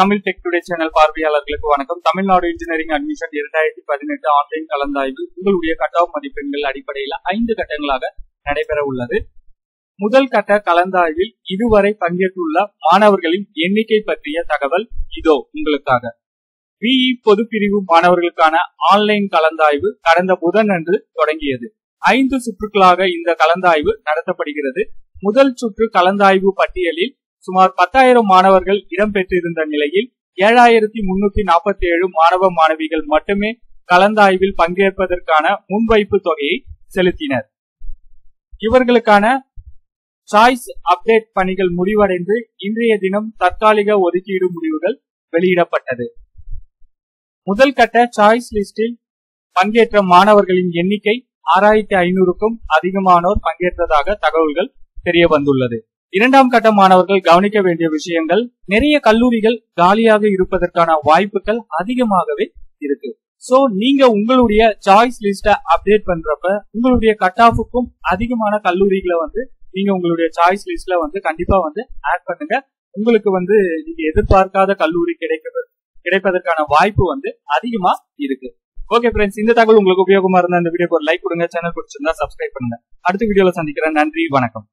Tamil tech today channel பார்வையாளர்களுக்கு வணக்கம். Tamil Nadu engineering admission இரண்டாயிரத்தி பதினெட்டு ஆன்லைன் கலந்தாய்வு. உங்களுடைய கட் ஆஃப் மதிப்பெண்கள் அடிப்படையில் ஐந்து கட்டங்களாக நடைபெற உள்ளது. முதல் கட்ட கலந்தாய்வில் இதுவரை பங்கேற்றுள்ள மாணவர்களின் எண்ணிக்கை பற்றிய தகவல் இதோ உங்களுக்காக. பிஇ பொதுப்பிரிவு மாணவர்களுக்கான ஆன்லைன் கலந்தாய்வு கடந்த புதன் அன்று தொடங்கியது. ஐந்து சுற்றுகளாக இந்த கலந்தாய்வு நடத்தப்படுகிறது. முதல் சுற்று கலந்தாய்வு பட்டியலில் சுமார் பத்தாயிரம் மாணவர்கள் இடம்பெற்றிருந்த நிலையில் ஏழாயிரத்தி முன்னூத்தி நாற்பத்தி ஏழு மாணவ மாணவிகள் மட்டுமே கலந்தாய்வில் பங்கேற்பதற்கான முன்வைப்பு தொகையை செலுத்தினர். இவர்களுக்கான சாய்ஸ் அப்டேட் பணிகள் முடிவடைந்து இன்றைய தினம் தற்காலிக ஒதுக்கீடு முடிவுகள் வெளியிடப்பட்டது. முதல் கட்ட சாய்ஸ் லிஸ்டில் பங்கேற்ற மாணவர்களின் எண்ணிக்கை ஆறாயிரத்தி ஐநூறுக்கும் அதிகமானோர் பங்கேற்றதாக தகவல்கள் தெரிய வந்துள்ளது இரண்டாம் கட்ட மாணவர்கள் கவனிக்க வேண்டிய விஷயங்கள் நிறைய கல்லூரிகள் காலியாக இருப்பதற்கான வாய்ப்புகள் அதிகமாகவே இருக்கு. சோ நீங்க உங்களுடைய சாய்ஸ் லிஸ்ட அப்டேட் பண்றப்ப உங்களுடைய கட் ஆஃபுக்கும் அதிகமான கல்லூரிகளை வந்து நீங்க உங்களுடைய சாய்ஸ் லிஸ்ட்ல வந்து கண்டிப்பா வந்து ஆட் பண்ணுங்க. உங்களுக்கு வந்து நீங்க எதிர்பார்க்காத கல்லூரி கிடைக்கிறது கிடைப்பதற்கான வாய்ப்பு வந்து அதிகமா இருக்கு. ஓகே ஃப்ரெண்ட்ஸ் இந்த தகவல் உங்களுக்கு உபயோகமா இருந்தா இந்த வீடியோக்கு ஒரு லைக் கொடுங்க சேனல் பிடிச்சிருந்தா சப்ஸ்கிரைப் பண்ணுங்க. அடுத்த வீடியோல சந்திக்கிறேன். நன்றி வணக்கம்.